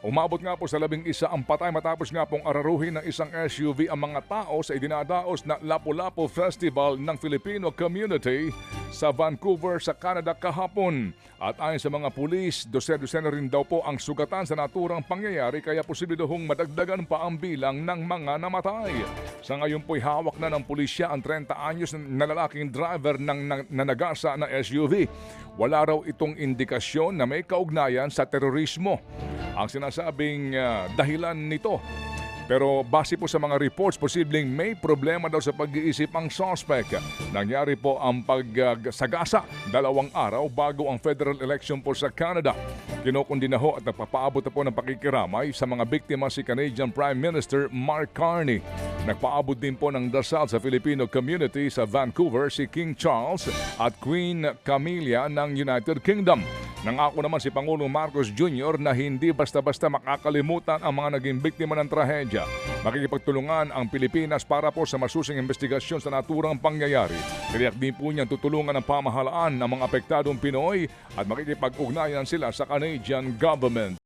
Umabot nga po sa labing isa ang patay matapos nga pong araruhin ng isang SUV ang mga tao sa idinadaos na Lapu-Lapu Festival ng Filipino Community sa Vancouver sa Canada kahapon. At ayon sa mga pulis, dose-dose rin daw po ang sugatan sa naturang pangyayari kaya posible hong madagdagan pa ang bilang ng mga namatay. Sa ngayon po'y hawak na ng pulisya ang 30 anyos na lalaking driver ng na- nanagasa na SUV. Wala raw itong indikasyon na may kaugnayan sa terorismo. Ang sinasabing ah, dahilan nito pero base po sa mga reports, posibleng may problema daw sa pag-iisip ang suspect. Nangyari po ang pagsagasa dalawang araw bago ang federal election po sa Canada. Kinukundi na ho at nagpapaabot na po ng pakikiramay sa mga biktima si Canadian Prime Minister Mark Carney. Nagpaabot din po ng dasal sa Filipino community sa Vancouver si King Charles at Queen Camilla ng United Kingdom. Nangako naman si Pangulong Marcos Jr. na hindi basta-basta makakalimutan ang mga naging biktima ng trahedya. Makikipagtulungan ang Pilipinas para po sa masusing investigasyon sa naturang pangyayari. Kaya din po niyang tutulungan ng pamahalaan ng mga apektadong Pinoy at makikipag-ugnayan sila sa Canadian government.